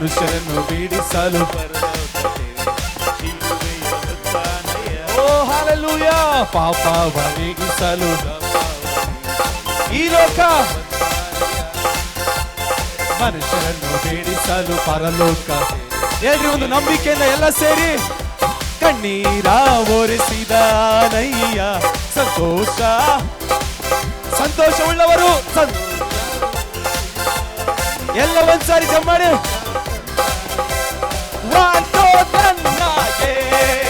ಮನುಷ್ಯರನ್ನು ಬೀಡಿಸಲು ಓ ಹಾಲೆಲೂಯ ಪಾಪವ ನೀಗಿಸಲು ಈ ಲೋಕ ಮನುಷ್ಯರನ್ನು ಬೀಡಿಸಲು ಪರಲೋಕ ಹೇಳ್ರಿ ಒಂದು ನಂಬಿಕೆಯಿಂದ ಎಲ್ಲ ಸೇರಿ ಕಣ್ಣೀರ ಒರೆಸಿದ ನಯ್ಯ ಸಂತೋಷ ಸಂತೋಷವುಳ್ಳವರು ಸಂ- ಎಲ್ಲ ಒಂದ್ಸಾರಿ ಜಮ್ಮಾಡಿ Rando de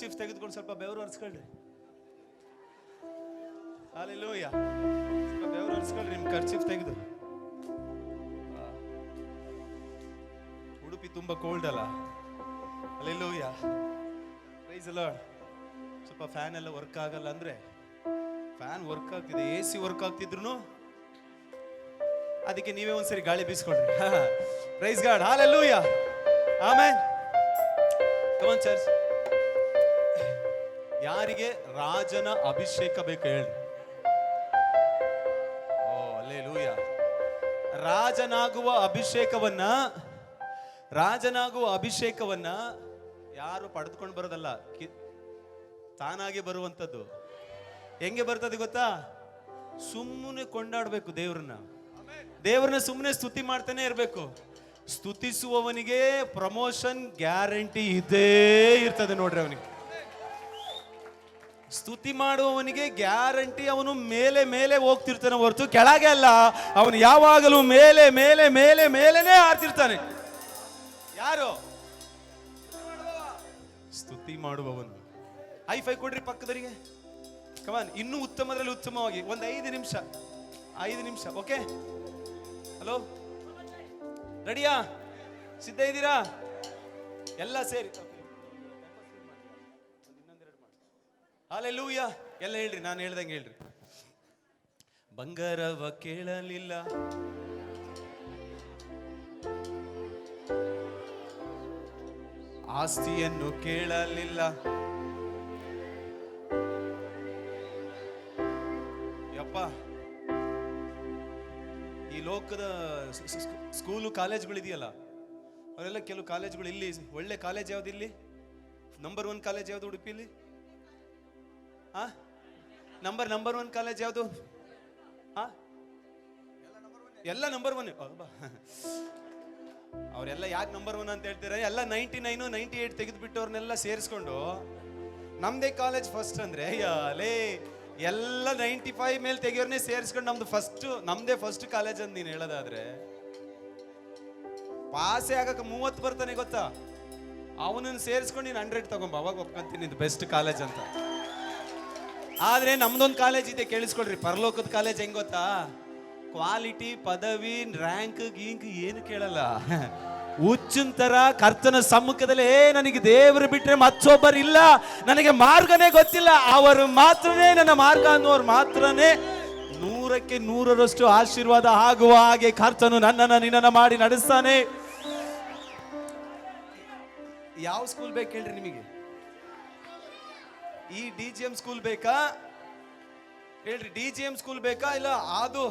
ಖರ್ಚೀಫ್ ತೆಗೆದುಕೊಂಡು ಸ್ವಲ್ಪ ಬೆವರು ಹರಿಸ್ಕೊಳ್ರಿ ಹಾಲೆಲೂಯ ಸ್ವಲ್ಪ ಬೆವರು ಹರಿಸ್ಕೊಳ್ರಿ ನಿಮ್ಮ ಖರ್ಚಿಫ್ ತೆಗೆದು. ಉಡುಪಿ ತುಂಬಾ ಕೋಲ್ಡ್ ಅಲ್ಲ. ಅಲ್ಲೆಲ್ಲೂಯ ಪ್ರೈಸ್ ಅಲ್ಲ ಸ್ವಲ್ಪ ಫ್ಯಾನ್ ಎಲ್ಲ ವರ್ಕ್ ಆಗಲ್ಲ ಅಂದ್ರೆ ಫ್ಯಾನ್ ವರ್ಕ್ ಆಗ್ತಿದೆ ಎ ಸಿ ವರ್ಕ್ ಆಗ್ತಿದ್ರು ಅದಕ್ಕೆ ನೀವೇ ಒಂದ್ಸರಿ ಗಾಳಿ ಬೀಸ್ಕೊಳ್ರಿ. ಪ್ರೈಸ್ ಗಾಡ್ ಹಾಲೆಲ್ಲೂಯ್ಯ ಆಮೇಲೆ ಕಮನ್ ಚರ್ಚ್ ಯಾರಿಗೆ ರಾಜನ ಅಭಿಷೇಕ ಬೇಕು ಹೇಳಿ. ಓ, ಅಲ್ಲೇಲೂಯ. ರಾಜನಾಗುವ ಅಭಿಷೇಕವನ್ನ ರಾಜನಾಗುವ ಅಭಿಷೇಕವನ್ನ ಯಾರು ಪಡೆದುಕೊಂಡು ಬರೋದಲ್ಲ ತಾನಾಗೆ ಬರುವಂಥದ್ದು. ಹೆಂಗೆ ಬರ್ತದೆ ಗೊತ್ತಾ? ಸುಮ್ಮನೆ ಕೊಂಡಾಡಬೇಕು ದೇವ್ರನ್ನ. ದೇವ್ರನ್ನ ಸುಮ್ಮನೆ ಸ್ತುತಿ ಮಾಡ್ತಾನೆ ಇರಬೇಕು. ಸ್ತುತಿಸುವವನಿಗೆ ಪ್ರಮೋಷನ್ ಗ್ಯಾರಂಟಿ ಇದೇ ಇರ್ತದೆ ನೋಡ್ರಿ ಅವನಿಗೆ. ಸ್ತುತಿ ಮಾಡುವವನಿಗೆ ಗ್ಯಾರಂಟಿ ಅವನು ಮೇಲೆ ಮೇಲೆ ಹೋಗ್ತಿರ್ತಾನೆ ಹೊರತು ಕೆಳಗೆ ಅಲ್ಲ. ಅವನು ಯಾವಾಗಲೂ ಮೇಲೆ ಮೇಲೆ ಮೇಲೆ ಮೇಲೆನೇ ಆಡ್ತಿರ್ತಾನೆ. ಯಾರು? ಸ್ತುತಿ ಮಾಡುವವನು. ಹೈ ಫೈ ಕೊಡ್ರಿ ಪಕ್ಕದವರಿಗೆ. ಕಮಾನ್ ಇನ್ನೂ ಉತ್ತಮದಲ್ಲಿ ಉತ್ತಮವಾಗಿ. ಒಂದು ಐದು ನಿಮಿಷ. ಐದು ನಿಮಿಷ ಓಕೆ ಹಲೋ ರೆಡಿಯಾ ಸಿದ್ಧ ಇದ್ದೀರಾ? ಎಲ್ಲ ಸೇರಿ. ಹಾಲೆಲೂಯ. ಎಲ್ಲ ಹೇಳ್ರಿ, ನಾನು ಹೇಳ್ದಂಗೆ ಹೇಳ್ರಿ. ಬಂಗಾರವ ಕೇಳಲಿಲ್ಲ. ಆಸ್ತಿಯನ್ನು ಕೇಳಲಿಲ್ಲ. ಯಪ್ಪ, ಈ ಲೋಕದ ಸ್ಕೂಲು ಕಾಲೇಜ್ಗಳಿದೆಯಲ್ಲ, ಅವರೆಲ್ಲ ಕೆಲವು ಕಾಲೇಜ್ಗಳು ಇಲ್ಲಿ, ಒಳ್ಳೆ ಕಾಲೇಜ್ ಯಾವ್ದು ಇಲ್ಲಿ ನಂಬರ್ ಒನ್ ಕಾಲೇಜ್ ಯಾವ್ದು ಉಡುಪಿಲಿ? ಆ ನಂಬರ್ ನಂಬರ್ ಒನ್ ಕಾಲೇಜ್ ಯಾವುದು? ಹಾ? ಎಲ್ಲ ನಂಬರ್ ಒನ್ ಅವರೆಲ್ಲ ಯಾಕೆ ನಂಬರ್ ಒನ್ ಅಂತ ಹೇಳ್ತಾರೆ? ಎಲ್ಲ ನೈಂಟಿ ನೈನು ನೈಂಟಿ ಏಟ್ ತೆಗೆದುಬಿಟ್ಟವ್ರನ್ನೆಲ್ಲ ಸೇರಿಸ್ಕೊಂಡು ನಮ್ದೇ ಕಾಲೇಜ್ ಫಸ್ಟ್ ಅಂದ್ರೆ ಲೇ, ಎಲ್ಲ ನೈಂಟಿ ಫೈವ್ ಮೇಲೆ ತೆಗಿಯೋರ್ನೇ ಸೇರಿಸ್ಕೊಂಡು ನಮ್ದು ಫಸ್ಟ್ ನಮ್ದೇ ಫಸ್ಟ್ ಕಾಲೇಜ್ ಅಂತ ನೀನು ಹೇಳೋದಾದ್ರೆ ಪಾಸೇ ಆಗಕ್ಕೆ ಮೂವತ್ತು ಬರ್ತಾನೆ ಗೊತ್ತಾ? ಅವನನ್ನು ಸೇರಿಸ್ಕೊಂಡು ನೀನು ಹಂಡ್ರೆಡ್ ತಗೊಂಬ, ಅವಾಗ ಒಪ್ಕೊಂತೀನಿ, ಇದು ಬೆಸ್ಟ್ ಕಾಲೇಜ್ ಅಂತ. ಆದ್ರೆ ನಮ್ದೊಂದು ಕಾಲೇಜ್ ಇದೆ, ಕೇಳಿಸ್ಕೊಳ್ರಿ. ಪರಲೋಕದ ಕಾಲೇಜ್ ಹೆಂಗ್ ಗೊತ್ತಾ? ಕ್ವಾಲಿಟಿ ಪದವಿ ರ್ಯಾಂಕ್ ಗೀಂಕ್ ಏನು ಕೇಳಲ್ಲ. ಹುಚ್ಚಿನ ತರ ಕರ್ತನ ಸಮ್ಮುಖದಲ್ಲಿ ಏ ನನಗೆ ದೇವರು ಬಿಟ್ಟರೆ ಮತ್ತೊಬ್ಬರು ಇಲ್ಲ. ನನಗೆ ಮಾರ್ಗನೇ ಗೊತ್ತಿಲ್ಲ. ಅವರು ಮಾತ್ರನೇ ನನ್ನ ಮಾರ್ಗ ಅನ್ನೋರು ಮಾತ್ರನೇ ನೂರಕ್ಕೆ ನೂರರಷ್ಟು ಆಶೀರ್ವಾದ ಆಗುವ ಹಾಗೆ ಕರ್ತನು ನನ್ನನ್ನು ನಿನ್ನ ಮಾಡಿ ನಡೆಸ್ತಾನೆ. ಯಾವ ಸ್ಕೂಲ್ ಬೇಕು ಹೇಳ್ರಿ ನಿಮಗೆ? ಈ ಡಿ ಜಿ ಎಂ ಸ್ಕೂಲ್ ಬೇಕಾ? ಹೇಳ್ರಿ ಡಿ ಜಿ ಎಂ ಸ್ಕೂಲ್ ಬೇಕಾ ಇಲ್ಲ ಅದು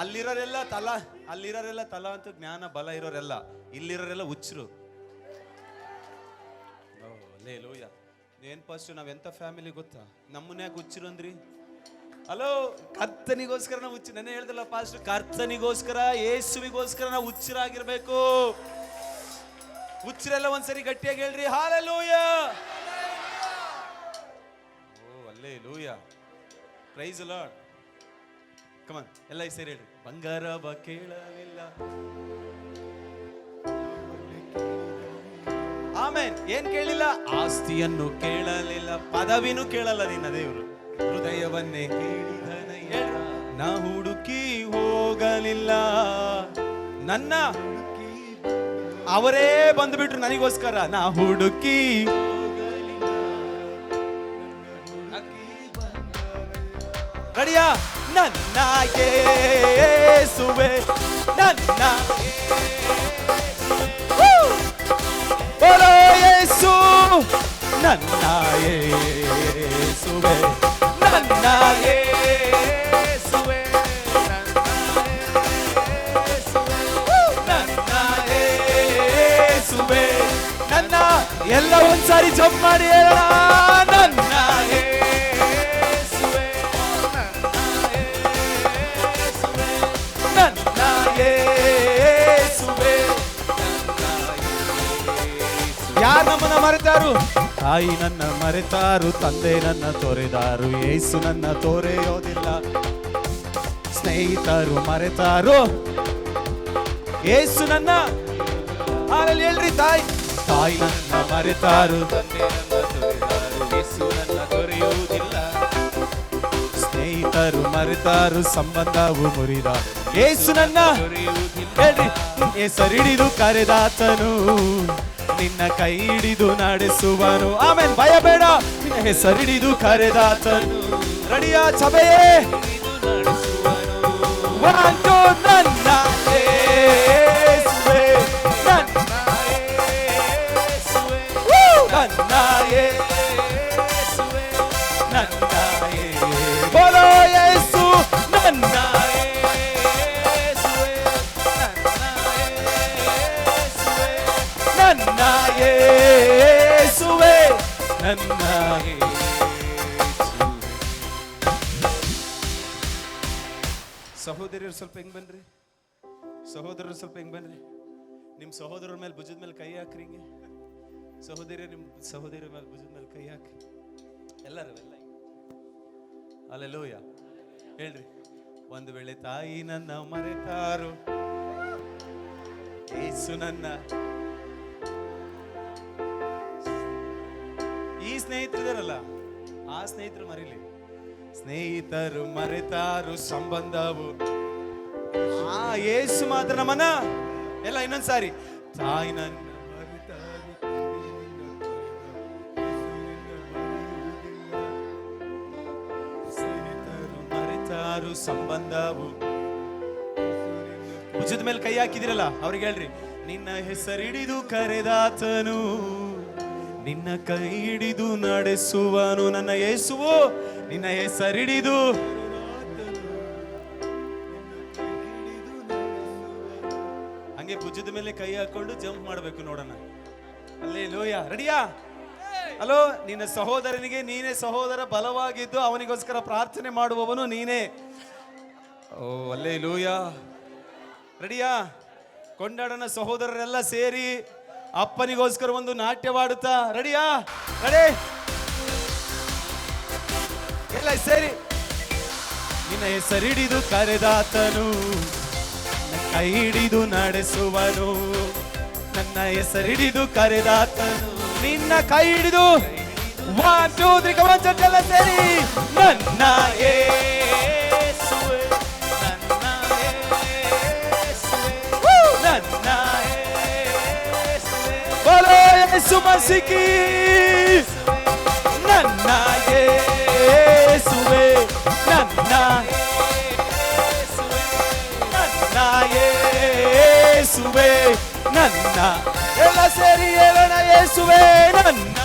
ಅಲ್ಲಿರೋರೆಲ್ಲ ತಲಾ ಅಲ್ಲಿರೋರೆಲ್ಲ ತಲಾ ಅಂತ ಜ್ಞಾನ, ಬಲ ಇರೋರೆಲ್ಲ, ಇಲ್ಲಿರೋರೆಲ್ಲ ಹುಚ್ಚರು. ಲೇ ಲೋಯ ಏನ್ ಫಸ್ಟ್ ನಾವೆಂಥ ಫ್ಯಾಮಿಲಿ ಗೊತ್ತಾ? ನಮ್ಮನ್ಯಾಗ ಹುಚ್ಚರು ಅಂದ್ರಿ? ಹಲೋ ಕರ್ತನಿಗೋಸ್ಕರ ನಾವು ಹುಚ್ಚು ನೆನೆ ಹೇಳ್ದಲ್ಲ ಫಾಸ್ಟ್ ಕರ್ತನಿಗೋಸ್ಕರ, ಯೇಸುವಿಗೋಸ್ಕರ ನಾವು ಹುಚ್ಚರಾಗಿರ್ಬೇಕು. ಹುಚ್ಚರೆಲ್ಲ ಒಂದ್ಸರಿ ಗಟ್ಟಿಯಾಗಿ ಹೇಳ್ರಿ ಹಾಲೆಲ್ಲೂಯ್ಯ ಲೂಯ ಪ್ರೈಸ್ ಲಾರ್ಡ್ ಕಮನ್ ಎಲ್ಲ ಸೇರಿ ಹೇಳ್ರಿ ಬಂಗಾರವ ಕೇಳಲಿಲ್ಲ. ಆಮೇನ್ ಏನ್ ಕೇಳಿಲ್ಲ? ಆಸ್ತಿಯನ್ನು ಕೇಳಲಿಲ್ಲ. ಪದವಿನೂ ಕೇಳಲ್ಲ ನಿನ್ನ ದೇವರು. ಹೃದಯವನ್ನೇ ಕೇಳಿದನ ಹೇಳ್. ನಾ ಹುಡುಕಿ ಹೋಗಲಿಲ್ಲ. ನನ್ನ ಅವರೇ ಬಂದ್ಬಿಟ್ರು ನನಗೋಸ್ಕರ. ನಾ ಹುಡುಕಿ ರೆಡಿಯಾ ನನ್ನ ಯೇಸುವೆ ನನ್ನ. ಬೋಲೋ ಯೇಸು ನನ್ನ ಯೇಸುವೆ ನನ್ನ ಯೇಸುವೆ ನನ್ನ ಯೇಸುವೆ ನನ್ನ ಎಲ್ಲ ಒಂದ್ಸಾರಿ ಜಂಪ್ ಮಾಡಿ ಹೇಳೋಣ. ನಮ್ಮನ್ನ ಮರೆತಾರು? ತಾಯಿ ನನ್ನ ಮರೆತಾರು, ತಂದೆ ನನ್ನ ತೊರೆದಾರು, ಏಸು ನನ್ನ ತೋರೆಯೋದಿಲ್ಲ. ಸ್ನೇಹಿತರು ಮರೆತಾರು. ಏಸು ನನ್ನ, ಹಾಲಲ್ಲಿ ಹೇಳ್ರಿ ತಾಯಿ. ತಾಯಿ ನನ್ನ ಮರೆತಾರು, ತಂದೆ ಸ್ನೇಹಿತರು ಮರೆತಾರು ಸಂಬಂಧವು ಮುರಿದ. ಏಸು ನನ್ನ ಹೆಸರಿಡಿದು ಕರೆದಾತನು. ನಿನ್ನ ಕೈ ಹಿಡಿದು ನಡೆಸುವನು. ಆಮೇಲೆ ಭಯ ಬೇಡ ನಿನ್ನ ಹೆಸರಿಡಿದು ಕರೆದಾತನು. ರೆಡಿಯ ಸಭೆಯೇ. One, ಯೇಸುವೆ, ನನ್ನ. ಸಹೋದರಿಯರು ಸ್ವಲ್ಪ ಹೆಂಗ್ ಬನ್ರಿ? ಸಹೋದರರು ಸ್ವಲ್ಪ ಹೆಂಗ್ ಬನ್ರಿ? ನಿಮ್ಮ ಸಹೋದರರ ಮೇಲೆ ಭುಜದ ಮೇಲೆ ಕೈ ಹಾಕ್ರಿ ಹಿಂಗೆ. ಸಹೋದರಿ ನಿಮ್ಮ ಸಹೋದರಿಯ ಮೇಲೆ ಭುಜದ ಮೇಲೆ ಕೈ ಹಾಕಿ ಎಲ್ಲರೂ ಎಲ್ಲ ಅಲ್ಲೆಲ್ಲೂಯ ಹೇಳ್ರಿ ಒಂದು ವೇಳೆ ತಾಯಿ ನನ್ನ ಮರೆತಾರು ಏಸು ನನ್ನ ಸ್ನೇಹಿತರಿದಾರಲ್ಲ, ಆ ಸ್ನೇಹಿತರು ಮರಿಲಿ. ಸ್ನೇಹಿತರು ಮರೆತಾರು ಸಂಬಂಧವು. ಆ ಏಸು ಮಾತ್ರ ನಮ್ಮನ್ನ, ಎಲ್ಲ ಇನ್ನೊಂದ್ ಸಾರಿ ತಾಯಿ ನನ್ನ ಮರೆತಾರು ಸಂಬಂಧವು. ಭುಜದ ಮೇಲೆ ಕೈ ಹಾಕಿದಿರಲ್ಲ, ಅವ್ರಿಗೆ ಹೇಳ್ರಿ, ನಿನ್ನ ಹೆಸರಿಡಿದು ಕರೆದಾತನು. ನಿನ್ನ ಕೈ ಹಿಡಿದು ನಡೆಸುವನು ನನ್ನ ಯೇಸುವು, ನಿನ್ನ ಹೆಸರಿಡಿದು. ಹಂಗೆ ಭುಜದ ಮೇಲೆ ಕೈ ಹಾಕೊಂಡು ಜಂಪ್ ಮಾಡಬೇಕು ನೋಡೋಣ. ಅಲ್ಲೇ ಲೋಯ ರೆಡಿಯಾ? ಹಲೋ ನಿನ್ನ ಸಹೋದರನಿಗೆ ನೀನೇ ಸಹೋದರ ಬಲವಾಗಿದ್ದು ಅವನಿಗೋಸ್ಕರ ಪ್ರಾರ್ಥನೆ ಮಾಡುವವನು ನೀನೇ. ಓ ಅಲ್ಲೇ ಲೂಯ ರೆಡಿಯಾ ಕೊಂಡಾಡನ ಸಹೋದರರೆಲ್ಲ ಸೇರಿ. ಅಪ್ಪನಿಗೋಸ್ಕರ ಒಂದು ನಾಟ್ಯವಾಡುತ್ತಾ ರೆಡಿಯಾ? ರೆಡಿ? ಎಲ್ಲ ಸರಿ. ನಿನ್ನ ಹೆಸರಿಡಿದು ಕರೆದಾತನು ಕೈ ಹಿಡಿದು ನಡೆಸುವನು. ನನ್ನ ಹೆಸರಿಡಿದು ಕರೆದಾತನು. ನಿನ್ನ ಕೈ ಹಿಡಿದು ಸೇರಿ. ನನ್ನ ಯೇಸುವೆ, ಬೋಲೋ ಯೇಸು ಮಸಿಕಿ ನನ್ನ ಯೇಸುವೆ ನನ್ನ ನನ್ನ ಯೇಸುವೆ ನನ್ನ ಎಲ್ಲ ಸೇರಿ ಹೇಳೋಣ ಯೇಸುವೆ ನನ್ನ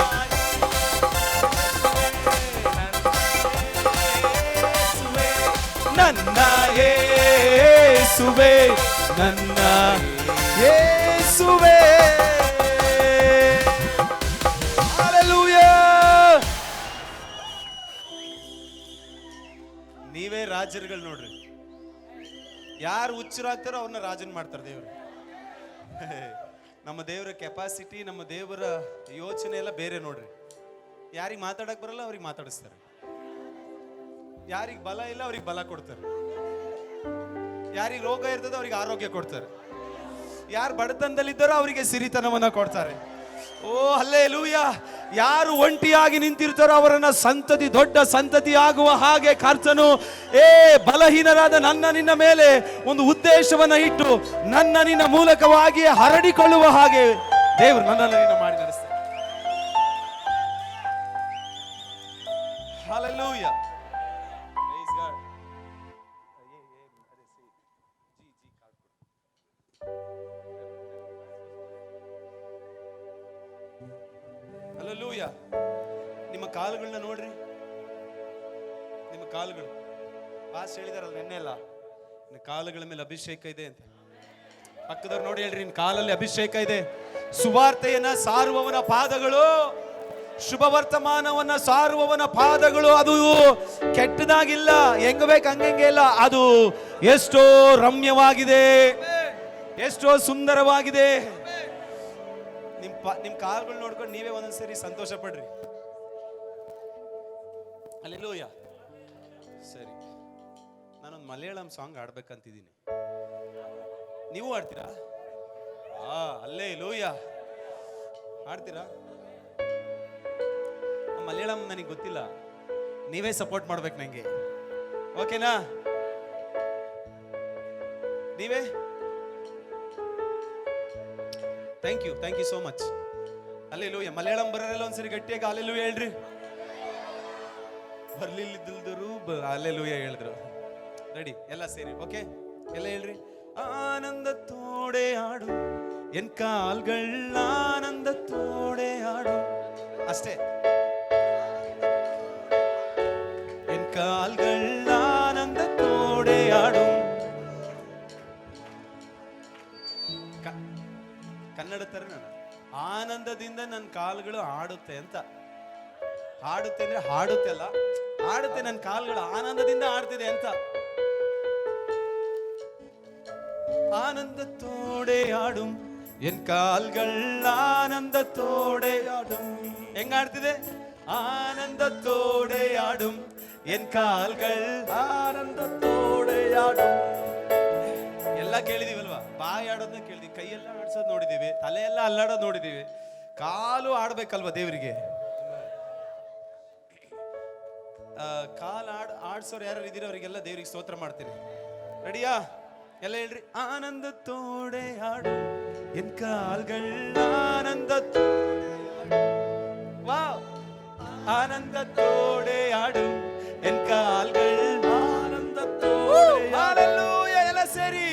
ನನ್ನ ಯೇಸುವೆ ನನ್ನ ರಾಜರುಗಳು ನೋಡ್ರಿ. ಯಾರು ಹುಚ್ಚರಾಗ್ತಾರೋ ಅವ್ರನ್ನ ರಾಜನ್ ಮಾಡ್ತಾರೆ ದೇವರು. ನಮ್ಮ ದೇವರ ಕೆಪಾಸಿಟಿ ನಮ್ಮ ದೇವರ ಯೋಚನೆ ಎಲ್ಲ ಬೇರೆ ನೋಡ್ರಿ. ಯಾರಿಗೆ ಮಾತಾಡಕ್ ಬರಲ್ಲ, ಅವ್ರಿಗೆ ಮಾತಾಡಿಸ್ತಾರೆ. ಯಾರಿಗೆ ಬಲ ಇಲ್ಲ, ಅವ್ರಿಗೆ ಬಲ ಕೊಡ್ತಾರೆ. ಯಾರಿಗೆ ರೋಗ ಇರ್ತದೆ ಅವ್ರಿಗೆ ಆರೋಗ್ಯ ಕೊಡ್ತಾರೆ. ಯಾರು ಬಡತನದಲ್ಲಿದ್ದಾರೋ ಅವರಿಗೆ ಸಿರಿತನವನ್ನ ಕೊಡ್ತಾರೆ. ಓ ಅಲ್ಲೇ ಲೂಯ ಯಾರು ಒಂಟಿಯಾಗಿ ನಿಂತಿರ್ತಾರೋ ಅವರನ್ನ ಸಂತತಿ, ದೊಡ್ಡ ಸಂತತಿ ಆಗುವ ಹಾಗೆ ಕರ್ತನು, ಏ, ಬಲಹೀನರಾದ ನನ್ನ ನಿನ್ನ ಮೇಲೆ ಒಂದು ಉದ್ದೇಶವನ್ನ ಇಟ್ಟು ನನ್ನ ನಿನ್ನ ಮೂಲಕವಾಗಿ ಹರಡಿಕೊಳ್ಳುವ ಹಾಗೆ ದೇವರು ನನ್ನ ನಿನ್ನ ಕಾಲುಗಳು. ಪಾಸ್ ಹೇಳಿದಾರಲ್ಲ ನೆನ್ನೆ ಅಲ್ಲ ನಿನ್ನ ಕಾಲುಗಳ ಮೇಲೆ ಅಭಿಷೇಕ ಇದೆ ಅಂತ. ಪಕ್ಕದವ್ರು ನೋಡಿ ಹೇಳ್ರಿ, ನಿನ್ನ ಕಾಲಲ್ಲಿ ಅಭಿಷೇಕ ಇದೆ. ಸುವಾರ್ತೆಯನ್ನ ಸಾರುವವನ ಪಾದಗಳು, ಶುಭ ವರ್ತಮಾನವನ್ನ ಸಾರುವವನ ಪಾದಗಳು, ಅದು ಕೆಟ್ಟದಾಗಿಲ್ಲ. ಹೆಂಗ ಬೇಕು ಹಂಗಂಗೆ ಇಲ್ಲ. ಅದು ಎಷ್ಟೋ ರಮ್ಯವಾಗಿದೆ, ಎಷ್ಟೋ ಸುಂದರವಾಗಿದೆ. ನಿಮ್ ನಿಮ್ ಕಾಲ್ಗಳು ನೋಡ್ಕೊಂಡು ನೀವೇ ಒಂದೊಂದ್ಸರಿ ಸಂತೋಷ ಪಡ್ರಿ. ಅಲ್ಲಿ ಸರಿ ನಾನೊಂದು ಮಲಯಾಳಂ ಸಾಂಗ್ ಆಡ್ಬೇಕಂತಿದ್ದೀನಿ ನೀವು ಆಡ್ತೀರಾ ಆ ಅಲ್ಲೇ ಲೋಯ ಆಡ್ತೀರಾ ಮಲಯಾಳಂ ನನಗೆ ಗೊತ್ತಿಲ್ಲ. ನೀವೇ ಸಪೋರ್ಟ್ ಮಾಡ್ಬೇಕು ನಂಗೆ. ಓಕೆನಾ? ನೀವೇ? Thank you thank you so much ಅಲ್ಲೇ ಲೋಯ ಮಲಯಾಳಂ ಬರೋರೆಲ್ಲ ಒಂದ್ಸರಿ ಗಟ್ಟಿಯಾಗಿ ಅಲ್ಲೆಲ್ಲೂ ಹೇಳ್ರಿ. ಬರ್ಲಿಲ್ಲಿದ್ದಲ್ದರು ಅಲ್ಲೆಲ್ಲೂಯ ಹೇಳಿದ್ರು. ರೆಡಿ ಎಲ್ಲ ಸೇರಿ ಓಕೆ ಎಲ್ಲ ಹೇಳ್ರಿ? ಎನ್ ಕಾಲ್ಗಳ ಆನಂದ ತೋಡೆ ಆಡು ಅಷ್ಟೇ. ಎನ್ ಕಾಲ್ಗಳ ಆನಂದ ತೋಡೆ ಆಡು ಕನ್ನಡ ತರ ನಾನು ಆನಂದದಿಂದ ನನ್ನ ಕಾಲುಗಳು ಆಡುತ್ತೆ ಅಂತ. ಹಾಡುತ್ತೆ ಅಂದ್ರೆ ಹಾಡುತ್ತೆ ಅಲ್ಲ ಆಡುತ್ತೆ ನನ್ನ ಕಾಲುಗಳು ಆನಂದದಿಂದ ಆಡ್ತಿದೆ ಅಂತ. ആനന്ദത്തോടെ ആടും എൻ കാൽകൾ ಆಡ್ತಿದೆ ಆನಂದ ತೋಡೆ ആനന്ദത്തോടെ ആടും എൻ ಆನಂದ ತೋಡೆ ಆಡು ಎಲ್ಲ ಕೇಳಿದೀವಲ್ವಾ? ಬಾಯಿ ಆಡೋದನ್ನ ಕೇಳಿದ್ವಿ. ಕೈಯೆಲ್ಲ ಆಡ್ಸೋದು ನೋಡಿದೀವಿ. ತಲೆಯೆಲ್ಲ ಅಲ್ಲಾಡೋದು ನೋಡಿದೀವಿ. ಕಾಲು ಆಡ್ಬೇಕಲ್ವಾ ದೇವರಿಗೆ? ಕಾಲು ಆಡ್ ಆಡ್ಸೋರು ಯಾರು ಇದ್ದೀರೋ ಅವರಿಗೆಲ್ಲ ದೇವರಿಗೆ ಸ್ತೋತ್ರ ಮಾಡ್ತೀರಿ ರೆಡಿಯಾ? ಎಲ್ಲ ಹೇಳ್ರಿ ಆನಂದത്തോಡೆ ಹಾಡು ಎನ್ ಕಾಲ್ಗಳ್ ಆನಂದ வா ஆனந்தத்தோடே ஆடு என் கால்கள் ஆனந்தத்தோடு எல்லாம் சரி.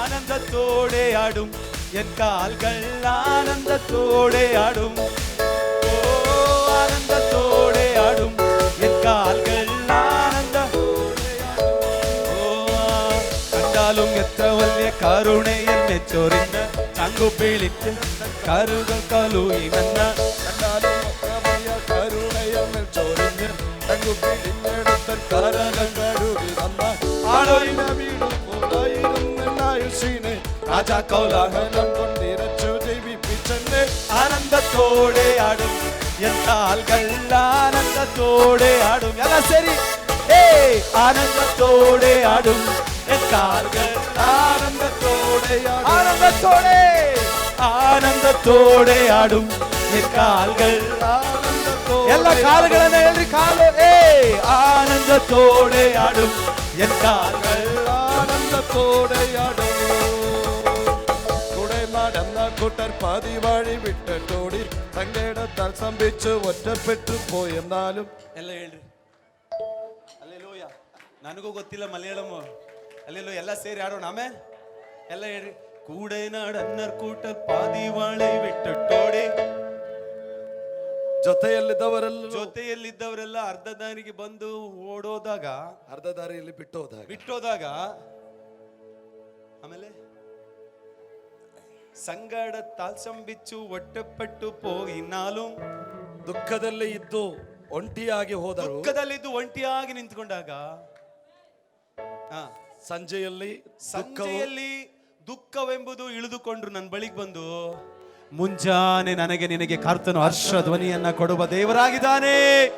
ஆனந்தத்தோடே ஆடும். என் கால்கள் ஆனந்தத்தோடே ஆடும். ஓ ஆனந்தத்தோடே ஆடும். என் கால்கள் ஆனந்த കാലുങ്ങെത്ര വലിയ കരുണയിൽ മെച്ചൊറിഞ്ഞ ചങ്കു പിളിച്ച് കരുകൾ കലൂയിമെന്ന കരുണയിൽ മെച്ചൊറിഞ്ഞ് ചങ്കു പിളിഞ്ഞെടുത്ത കരകൾ കരുതി വന്ന ആളൊരിന വീടും രാജാക്കോലാഹലം കൊണ്ടിരച്ചു ജയിപ്പിച്ചെന്നെ ആനന്ദത്തോടെ ആടും എന്നാൽകൾ ആനന്ദത്തോടെ ആടും അല്ല ശരി ഏ ആനന്ദത്തോടെ ആടും ആനന്ദത്തോടെ ആനന്ദത്തോടെ. ആടും. എല്ലാ കാലുകളും എഴുതി കാൽ. ആനന്ദത്തോടെ ആടും. ആനന്ദത്തോടെ കൂടെ നടന്ന കൂട്ടർ പാതി വഴി വിട്ടോടി തങ്കയിടത്താൽ സംഭിച്ചു ഒറ്റപ്പെട്ടു പോയെന്നാലും ಎಲ್ಲ ಹೇಳ್ರಿ ಅಲ್ಲೆಲ್ಲೋಯ್ಯ ನನಗೂ ಗೊತ್ತಿಲ್ಲ ಅಲ್ಲೆಲ್ಲೋ ಎಲ್ಲ ಸೇರಿ ಆಡೋಣ ಆಮೇಲೆ? ಎಲ್ಲ ಹೇಳಿ ಕೂಡೆ ನಾಡನ್ನರ್ ಕೂಟ ಪಾದಿವಾಳೆ ಬಿಟ್ಟೋಡಿ ಜೊತೆಯಲ್ಲಿದ್ದವರೆಲ್ಲ ಜೊತೆಯಲ್ಲಿದ್ದವರೆಲ್ಲ ಅರ್ಧ ದಾರಿಗೆ ಬಂದು ಓಡೋದಾಗ ಅರ್ಧ ದಾರಿಯಲ್ಲಿ ಬಿಟ್ಟು ಹೋದಾಗ ಬಿಟ್ಟೋದಾಗ ಆಮೇಲೆ? ಸಂಗಡ ತಾಲ್ಸಂಬಿಚ್ಚು ಒಟ್ಟೆಪಟ್ಟು ಪೋಯಿನಾಲು ದುಃಖದಲ್ಲಿ ಇದ್ದು ಒಂಟಿಯಾಗಿ ಹೋದರು. ದುಃಖದಲ್ಲಿದ್ದು ಒಂಟಿಯಾಗಿ ನಿಂತ್ಕೊಂಡಾಗ ಹಾ ಸಂಜೆಯಲ್ಲಿ ಸಂಜೆಯಲ್ಲಿ ದುಃಖವೆಂಬುದು ಇಳಿದುಕೊಂಡ್ರು ನನ್ನ ಬಳಿಗೆ ಬಂದು ಮುಂಜಾನೆ ನನಗೆ ನಿನಗೆ ಕರ್ತನು ಹರ್ಷ ಧ್ವನಿಯನ್ನ ಕೊಡುವ ದೇವರಾಗಿದ್ದಾನೆ.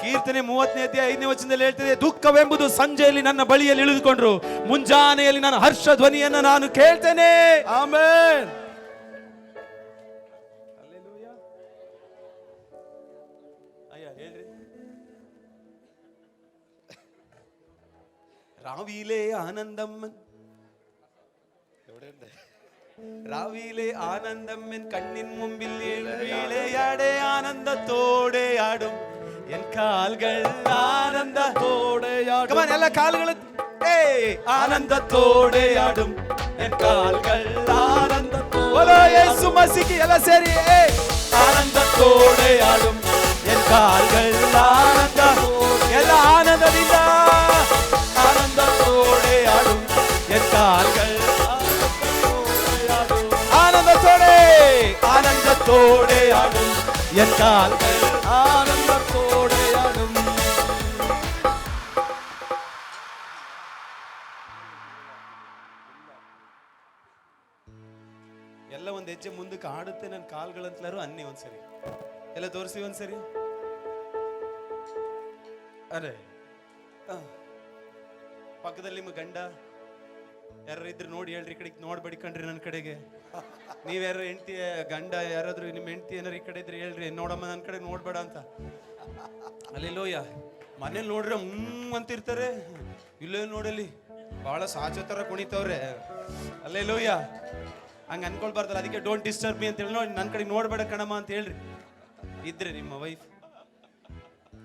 ಕೀರ್ತನೆ ಮೂವತ್ತನೇ ಅಧ್ಯಾಯ ಐದನೇ ವಚನದಲ್ಲಿ ಹೇಳ್ತಿದೆ ದುಃಖವೆಂಬುದು ಸಂಜೆಯಲ್ಲಿ ನನ್ನ ಬಳಿಯಲ್ಲಿ ಇಳಿದುಕೊಂಡ್ರು. ಮುಂಜಾನೆಯಲ್ಲಿ ನನ್ನ ಹರ್ಷ ಧ್ವನಿಯನ್ನ ನಾನು ಕೇಳ್ತೇನೆ. ಆಮೇನ್. ராவியிலே ஆனந்தம் ராவியிலே ஆனந்தம் என் கண்ணின் முன்பில் விளையாடே ஆனந்தத்தோடே ஆடும். என் கால்கள் ஆனந்தத்தோடே ஆடும். எல்லா கால்களும் ஏய் ஆனந்தத்தோடே ஆடும். என் கால்கள் ஆனந்தத்தோடே இயேசு மசிக்கு எல்லாம் சரி ஏய் ஆனந்தத்தோடே ஆடும். என் கால்கள் ஆனந்தம் எல்லாம் ஆனந்தம் ತೋಡೆ ஆனந்தத்தோடே ஆடும் ಆನಂದ ತೋಡೆ ஆடும் ಎಲ್ಲ ಒಂದು ಹೆಜ್ಜೆ ಮುಂದಕ್ಕೆ ಆಡುತ್ತೆ ನನ್ನ ಕಾಲ್ಗಳಂತಲಾರು ಅನ್ನಿ ಒಂದ್ಸರಿ. ಎಲ್ಲ ತೋರಿಸಿ ಒಂದ್ಸರಿ. ಅರೆ ಪಕ್ಕದಲ್ಲಿ ನಿಮ್ಮ ಗಂಡ. ಯಾರು ಇದ್ರೆ ನೋಡಿ ಹೇಳ್ರಿ ಈ ಕಡೆಗೆ ನೋಡ್ಬೇಡಿ ಕಣ್ರಿ ನನ್ನ ಕಡೆಗೆ. ನೀವ್ಯಾರು ಹೆಂಡತಿ, ಗಂಡ ಯಾರಾದ್ರೂ ನಿಮ್ಮ ಹೆಂಡತಿ ಏನಾರು ಈ ಕಡೆ ಇದ್ರೆ ಹೇಳ್ರಿ. ನೋಡಮ್ಮ ನನ್ನ ಕಡೆ ನೋಡ್ಬೇಡ ಅಂತ. ಅಲ್ಲಿ ಲೋಯ ಮನೇಲಿ ನೋಡ್ರೆ ಹ್ಮ್ ಅಂತಿರ್ತಾರೆ. ಇಲ್ಲೇ ನೋಡಲಿ. ಬಹಳ ಸಾಚೋ ಥರ ಕುಣಿತವ್ರೆ. ಅಲ್ಲೇ ಲೋಯ್ಯ ಹಂಗೆ ಅನ್ಕೊಳ್ಬಾರ್ದಲ್ಲ, ಅದಕ್ಕೆ ಡೋಂಟ್ ಡಿಸ್ಟರ್ಬ್ ಮಿ ಅಂತ ಹೇಳಿ ನೋಡಿ ನನ್ನ ಕಡೆಗೆ ನೋಡ್ಬೇಡ ಕಣಮ್ಮ ಅಂತ ಹೇಳ್ರಿ. ಇದ್ರೆ ನಿಮ್ಮ wife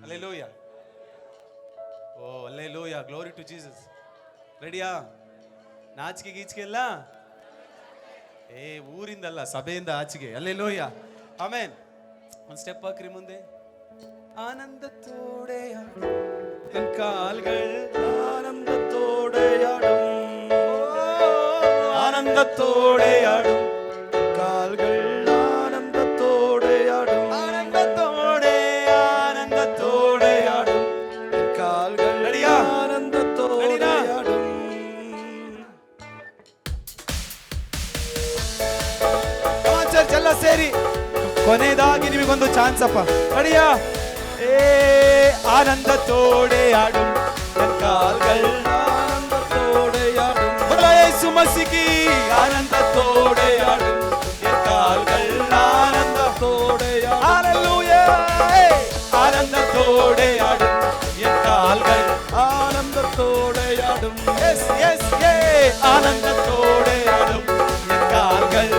hallelujah oh hallelujah glory to Jesus ರೆಡಿಯಾ ನಾಚಿಕೆ ಗೀಚಿಗೆಲ್ಲ ಏ ಊರಿಂದಲ್ಲ ಸಭೆಯಿಂದ ಆಚೆಗೆ. ಅಲ್ಲೆಲ್ಲೋಯ್ಯ ಆಮೇನ್. ಒಂದು ಸ್ಟೆಪ್ ಹಾಕ್ರಿ ಮುಂದೆ. ಆನಂದ ತೋಡೆಯ ಕಾಲ್ಗಳು. ಆನಂದ ತೋಡೆಯಾಡು. ಆನಂದ ತೋಡೆಯಾಡು. ಎಲ್ಲ ಸೇರಿ ಕೊನೆಯದಾಗಿ ನಿಮಗೊಂದು ಚಾನ್ಸ್ ಅಪ್ಪ. ಅಡಿಯ ಏ ಆನಂದത്തോಡೆ ಆಡು கால்கள் ஆனந்தத்தோடையாடும் சுமசிக்கு ஆனந்தத்தோடையாடும் என் கால்கள் ஆனந்தத்தோடையாடும் ஆனந்தத்தோடையாடும் என் கால்கள் ஆனந்தத்தோடையாடும் எஸ் எஸ் ஏ ஆனந்தத்தோடையாடும் என் கால்கள்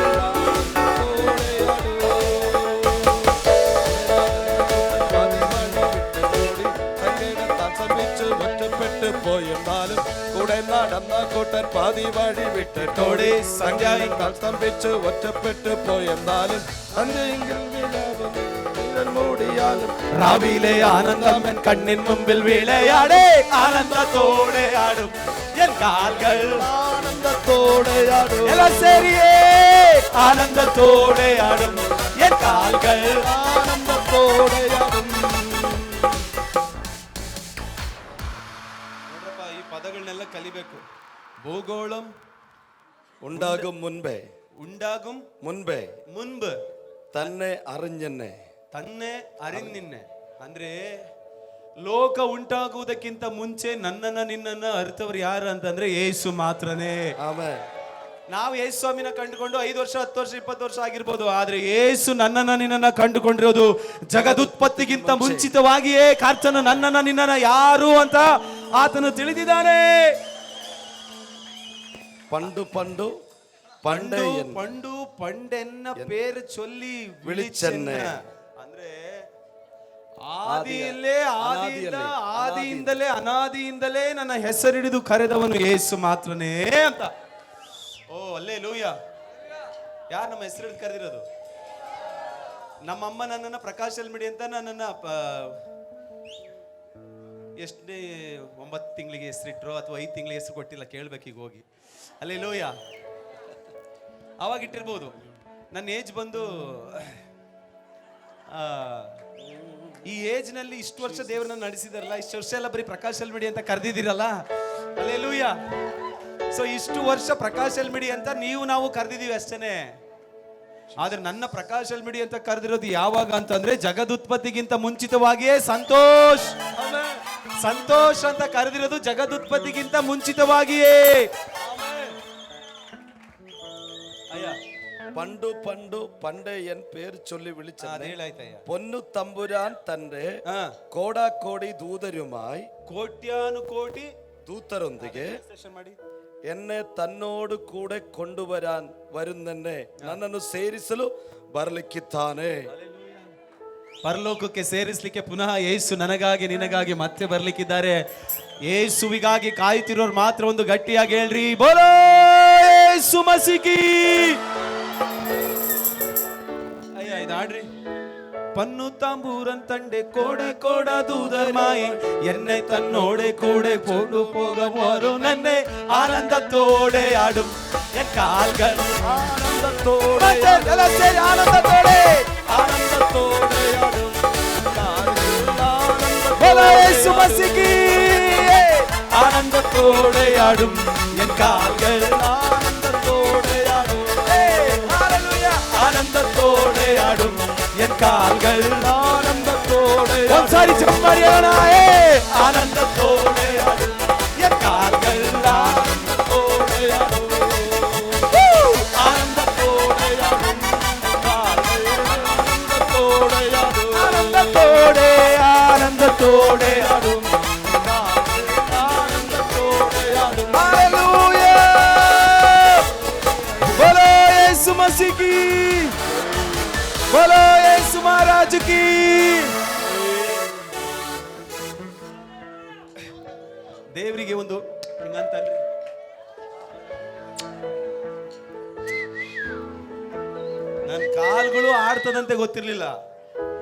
നടന്ന കൂട്ടർ പാതി വഴി വിട്ട് ടോടി സംഖ്യായി തളത്തമ്പിച്ച് ഒറ്റപ്പെട്ടു പോയെന്നാലും അഞ്ചെങ്കിൽ മൂടിയാലും റാവിയിലെ ആനന്ദം എൻ കണ്ണിൻ മുമ്പിൽ വിളയാടേ ആനന്ദത്തോടെ ആടും എൻ കാൽകൾ ആനന്ദത്തോടെ ആടും ശരിയേ ആനന്ദത്തോടെ ആടും എൻ കാൽകൾ ആനന്ദത്തോടെ ആടും ಪದಗಳನ್ನೆಲ್ಲ ಕಲಿಬೇಕು ಭೂಗೋಳಂ ഉണ്ടാകും മുൻപേ ഉണ്ടാകും മുൻപേ മുൻപ് തന്നെ അറിഞ്ഞെന്നെ ತನ್ನೆ ಅರಿನ್ನಿನ್ನೆ ಅಂದ್ರೆ ಲೋಕ ಉಂಟಾಗುವುದಕ್ಕಿಂತ ಮುಂಚೆ ನನ್ನನ್ನ ನಿನ್ನನ್ನ ಅರಿತವ್ರು ಯಾರು ಅಂತಂದ್ರೆ ಏಸು ಮಾತ್ರನೇ ആമേൻ ನಾವು ಯೇಸು ಸ್ವಾಮಿನ ಕಂಡುಕೊಂಡು ಐದು ವರ್ಷ ಹತ್ತು ವರ್ಷ ಇಪ್ಪತ್ತು ವರ್ಷ ಆಗಿರ್ಬೋದು ಆದ್ರೆ ಏಸು ನನ್ನನ್ನ ನಿನ್ನನ್ನ ಕಂಡುಕೊಂಡಿರೋದು ಜಗದುತ್ಪತ್ತಿಗಿಂತ ಮುಂಚಿತವಾಗಿಯೇ ಕರ್ತನು ನನ್ನನ್ನ ನಿನ್ನನ್ನ ಯಾರು ಅಂತ ಆತನು ತಿಳಿದಿದ್ದಾನೆ. ಪಂಡು ಪಂಡು ಪಂಡು ಪಂಡು ಪಂಡೆನ್ನ ಪೇರು ಚೊಲ್ಲಿ ವಿಳಿಚೆನ್ನ. ಅಂದ್ರೆ ಆದಿಯಲ್ಲೇ ಆದಿಯಿಂದ ಆದಿಯಿಂದಲೇ ಅನಾದಿಯಿಂದಲೇ ನನ್ನ ಹೆಸರಿಡಿದು ಕರೆದವನು ಏಸು ಮಾತ್ರನೇ ಅಂತ. ಓ ಅಲ್ಲೇ ಲೂಯ ಯಾರು ನಮ್ಮ ಹೆಸರಿಡಿದು ಕರೆದಿರೋದು? ನಮ್ಮಮ್ಮ ನನ್ನನ್ನು ಪ್ರಕಾಶ್ ಎಲ್ಮಿಡಿ ಅಂತ ನನ್ನನ್ನು ಎಷ್ಟನೇ ಒಂಬತ್ತು ತಿಂಗಳಿಗೆ ಹೆಸರಿಟ್ರು ಅಥವಾ ಐದು ತಿಂಗಳಿಗೆ ಹೆಸರು ಕೊಟ್ಟಿಲ್ಲ ಕೇಳಬೇಕು ಈಗ ಹೋಗಿ. ಅಲ್ಲೇ ಲೋಯ ಅವಾಗ ಇಟ್ಟಿರ್ಬೋದು. ನನ್ನ ಏಜ್ ಬಂದು ಈ ಏಜ್ನಲ್ಲಿ ಇಷ್ಟು ವರ್ಷ ದೇವರನ್ನ ನಡೆಸಿದಾರಲ್ಲ, ಇಷ್ಟು ವರ್ಷ ಎಲ್ಲ ಬರೀ ಪ್ರಕಾಶ್ ಎಲ್ಮಿಡಿ ಅಂತ ಕರೆದಿದ್ದೀರಲ್ಲ? ಅಲ್ಲೇ ಲೂಯ ಸೊ ಇಷ್ಟು ವರ್ಷ ಪ್ರಕಾಶ್ ಎಲ್ಮಿಡಿ ಅಂತ ನೀವು ನಾವು ಕರೆದಿದ್ದೀವಿ ಅಷ್ಟೇ ಆದ್ರೆ ನನ್ನ ಪ್ರಕಾಶ್ ಅಲ್ಮಿಡಿ ಅಂತ ಕರೆದಿರೋದು ಯಾವಾಗ ಅಂತಂದ್ರೆ ಜಗದುತ್ಪತ್ತಿಗಿಂತ ಮುಂಚಿತವಾಗಿಯೇ ಸಂತೋಷ್. ಸಂತೋಷ ಅಂತ ಕರೆದಿರೋದು ಜಗದುತ್ಪತ್ತಿಗಿಂತ ಮುಂಚಿತವಾಗಿಯೇ. ಪಂಡು ಪಂಡು ಪಂಡೆ ಎನ್ ಪೇರ್ ಚೊಲ್ಲಿ ಪೊನ್ನು ತಂಬುರ ತಂದೆ ಕೋಡ ಕೋಡಿ ದೂದರು ಕೋಟ್ಯಾನು ಕೋಟಿ. ದೂತರೊಂದಿಗೆ ಎನ್ನೆ ತನ್ನೋಡು ಕೂಡ ಕೊಂಡು ಬರಾನ್ ವರುನ್ನೆ ನನ್ನನ್ನು ಸೇರಿಸಲು ಬರ್ಲಿಕ್ಕಿತ್ತಾನೆ ಪರಲೋಕಕ್ಕೆ ಸೇರಿಸ್ಲಿಕ್ಕೆ ಪುನಃ ಏಸು ನನಗಾಗಿ ನಿನಗಾಗಿ ಮತ್ತೆ ಬರ್ಲಿಕ್ಕಿದ್ದಾರೆ. ಏಸುವಿಗಾಗಿ ಕಾಯುತ್ತಿರೋರು ಮಾತ್ರ ಒಂದು ಗಟ್ಟಿಯಾಗಿ ಹೇಳ್ರಿ ಬೋಲೋ ಮಸಿಕಿ! ಅಯ್ಯ ಇದಾಡ್ರಿ. ಪನ್ನು ತಾಂಬೂರನ್ ತಂಡೆ ಕೋಡೆ ಕೋಡ ದೂದರ್ಮಾಯಿ ಎನ್ನೆ ತನ್ನೋಡೆ ಕೂಡೆ போடு ನನ್ನೆ ಆನಂದ ತೋಡೆ ಆಡು. ஆடும் ಆನಂದ ತೋಡೆ ಆನಂದ ತೋಡೆ. ಆನಂದ சுபசிக்கு ஆனந்தத்தோடையாடும் என் கால்கள் ஆனந்தத்தோடையாடும் ஆனந்தத்தோடையாடும் என் கால்கள் ஆனந்தத்தோடு சம்சாரி சம்மாரியானாயே ஆனந்தத்தோடையாடும் యేసుకి బలో యేసు మహారాజుకి ದೇವರಿಗೆ ಒಂದು ಹಿಂಗಂತಲ್ರಿ ನನ್ನ ಕಾಲ್ಗಳು ಆಡ್ತದಂತೆ ಗೊತ್ತಿರಲಿಲ್ಲ.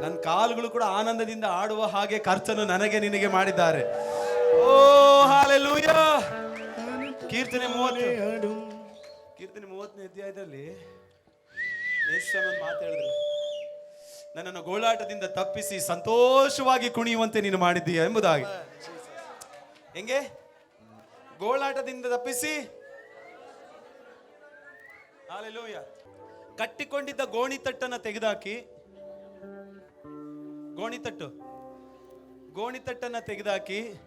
ನನ್ನ ಕಾಲುಗಳು ಕೂಡ ಆನಂದದಿಂದ ಆಡುವ ಹಾಗೆ ಖರ್ಚನ್ನು ನನಗೆ ನಿನಗೆ ಮಾಡಿದ್ದಾರೆ. ಓ, ಹಾಲೆಲೂಯ. ಕೀರ್ತನೆ ಮೂವತ್ತು. ಕೀರ್ತನೆ ಮೂವತ್ತನೇ ಅಧ್ಯಾಯದಲ್ಲಿ ಯೇಸುಸ್ವಾಮಿ ಮಾತು ನನ್ನನ್ನು ಗೋಳಾಟದಿಂದ ತಪ್ಪಿಸಿ ಸಂತೋಷವಾಗಿ ಕುಣಿಯುವಂತೆ ನೀನು ಮಾಡಿದ್ದೀಯ ಎಂಬುದಾಗಿ. ಹೆಂಗೆ? ಗೋಳಾಟದಿಂದ ತಪ್ಪಿಸಿ? ಹಾಲೆಲೂಯ ಕಟ್ಟಿಕೊಂಡಿದ್ದ ಗೋಣಿತಟ್ಟನ್ನು ತೆಗೆದಾಕಿ, ಗೋಣಿತಟ್ಟು, ಗೋಣಿತಟ್ಟನ್ನು ತೆಗೆದಾಕಿ,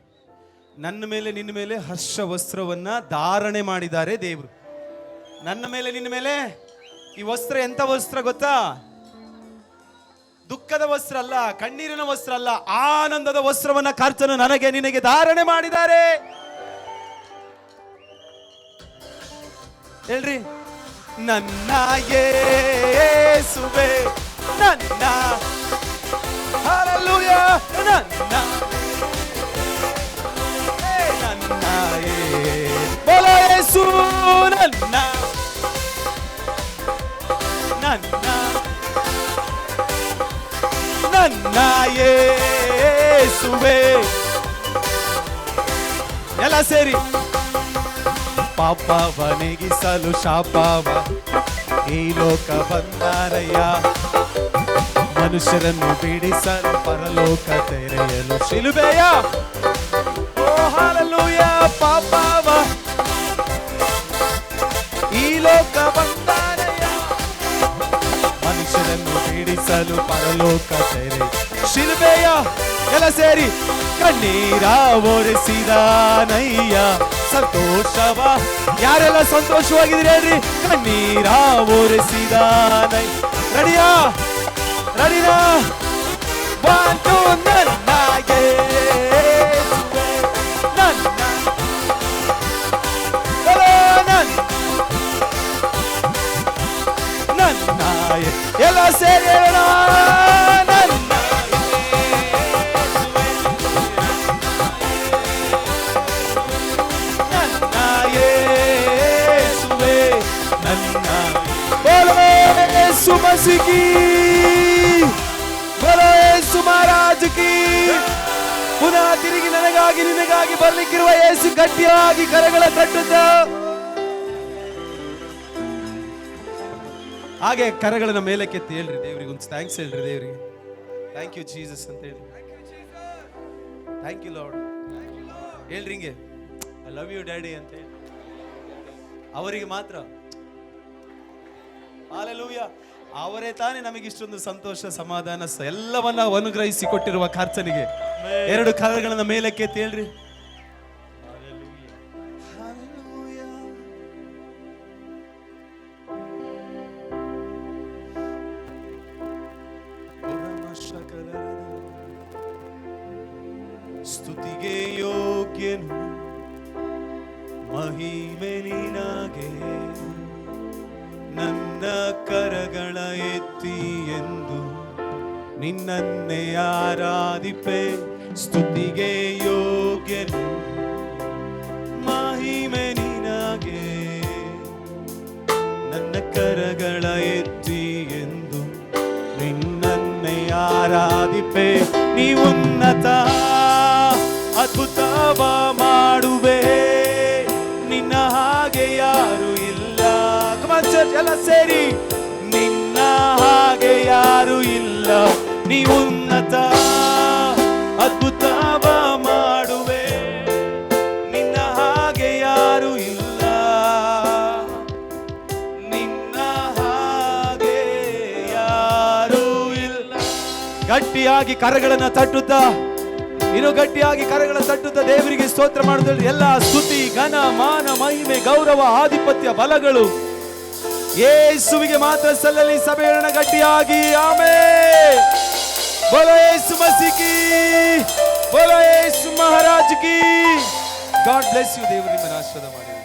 ನನ್ನ ಮೇಲೆ, ನಿನ್ನ ಮೇಲೆ ಹರ್ಷ ವಸ್ತ್ರವನ್ನ ಧಾರಣೆ ಮಾಡಿದ್ದಾರೆ ದೇವರು. ನನ್ನ ಮೇಲೆ, ನಿನ್ನ ಮೇಲೆ ಈ ವಸ್ತ್ರ ಎಂತ ವಸ್ತ್ರ ಗೊತ್ತಾ? ದುಃಖದ ವಸ್ತ್ರ ಅಲ್ಲ, ಕಣ್ಣೀರಿನ ವಸ್ತ್ರ ಅಲ್ಲ, ಆನಂದದ ವಸ್ತ್ರವನ್ನ ಕರ್ತನು ನನಗೆ, ನಿನಗೆ ಧಾರಣೆ ಮಾಡಿದ್ದಾರೆ. ಹೇಳ್ರಿ. ನನ್ನ ಯೇಸುವೆ, ನನ್ನ. ಹರಲುಯ ನನ್ನ. ನನ್ನ ಏ ಬೋಲೋ ಯೇಸು, ನನ್ನ. ನನ್ನ ನನ್ನ ಯೇಸುವೆ ಎಲ್ಲ ಸೇರಿ ಪಾಪವ ನೆಗಿಸಲು ಶಾಪವ ಈ ಲೋಕ ಬಂದಾರಯ್ಯ ಮನುಷ್ಯರನ್ನು ಬಿಡಿಸಲು ಪರಲೋಕ ತೆರೆಯಲು ಶಿಲುಬೆಯ ಓ ಹಾಲೆಲೂಯ ಪಾಪವ ಈ ಲೋಕ ಬಂದಾರಯ್ಯ ಬಿಡಿಸಲು ಪರಲೋಕ ತೆರೆ. ಶಿಲ್ಬೆಯ ಎಲ್ಲ ಸೇರಿ ಕಣ್ಣೀರ ಒರೆಸಿದ ನಯ್ಯ. ಸಂತೋಷವ, ಯಾರೆಲ್ಲ ಸಂತೋಷವಾಗಿದ್ದೀರಿ ಹೇಳ್ರಿ? ಕಣ್ಣೀರ ಒರೆಸಿದ ನೈ ರೆಡಿಯಾ? ರೆಡಿನಾ? ಒನ್ ಟು యేసువయ్యే ఎలా సేరేనా यीशु मसीह की बोलो यीशु महाराज की ಪುನಃ ತಿರುಗಿ ನನಗಾಗಿ ನಿನಗಾಗಿ ಬರ್ಲಿಕ್ಕಿರುವ ಯೇಸು ಗಟ್ಟಿಯಾಗಿ ಕರಗಳ ಕಟ್ಟುತ್ತ ಹಾಗೆ ಕರಗಳನ್ನ ಮೇಲಕ್ಕೆತ್ತಿ ಹೇಳ್ರಿ ದೇವ್ರಿಗೆ ಒಂದು ಥ್ಯಾಂಕ್ಸ್ ಹೇಳ್ರಿ ದೇವ್ರಿಗೆ. ಥ್ಯಾಂಕ್ ಯು ಜೀಸಸ್ ಅಂತ ಹೇಳಿ ಥ್ಯಾಂಕ್ ಯು ಲಾರ್ಡ್ ಹೇಳ್ರಿ ಹಿಂಗೆ ಐ ಲವ್ ಯು ಡ್ಯಾಡಿ ಅಂತ ಹೇಳಿ ಅವರಿಗೆ ಮಾತ್ರ. ಹಾಲೆಲೂಯ ಅವರೇ ತಾನೇ ನಮಗೆ ಇಷ್ಟೊಂದು ಸಂತೋಷ ಸಮಾಧಾನ ಎಲ್ಲವನ್ನ ಅನುಗ್ರಹಿಸಿ ಕೊಟ್ಟಿರುವ ಕರ್ತನಿಗೆ ಎರಡು ಕರಗಳನ್ನ ಮೇಲಕ್ಕೆ ತೇಳ್ರಿ ಎಲ್ಲ ಸೇರಿ. ನಿನ್ನ ಹಾಗೆ ಯಾರು ಇಲ್ಲ. ನೀ ಉನ್ನತ, ಅದ್ಭುತವ ಮಾಡುವೆ. ನಿನ್ನ ಹಾಗೆ ಯಾರು ಇಲ್ಲ. ನಿನ್ನ ಹಾಗೆ ಯಾರು ಇಲ್ಲ. ಗಟ್ಟಿಯಾಗಿ ಕರಗಳನ್ನ ತಟ್ಟುತ್ತಾ ಇನ್ನು ಗಟ್ಟಿಯಾಗಿ ಕರಗಳ ತಟ್ಟುತ್ತ ದೇವರಿಗೆ ಸ್ತೋತ್ರ ಮಾಡಿದ್ರೆ ಎಲ್ಲ ಸ್ತುತಿ, ಘನ, ಮಾನ, ಮಹಿಮೆ, ಗೌರವ, ಆಧಿಪತ್ಯ, ಬಲಗಳು ಯೇಸುವಿಗೆ ಮಾತ್ರ ಸಲ್ಲಲಿ ಸಭೆಗಳನ್ನ ಗಟ್ಟಿಯಾಗಿ. ಆಮೇ ಬೋಲೋ ಯೇಸು ಮಸಿಕಿ ಬೋಲೋ ಯೇಸು ಮಹಾರಾಜ್ ಕಿ. ಗಾಡ್ ಬ್ಲೆಸ್ ಯು ದೇವರು, ನಿಮ್ಮನ್ನು ಆಶೀರ್ವಾದ ಮಾಡಿ.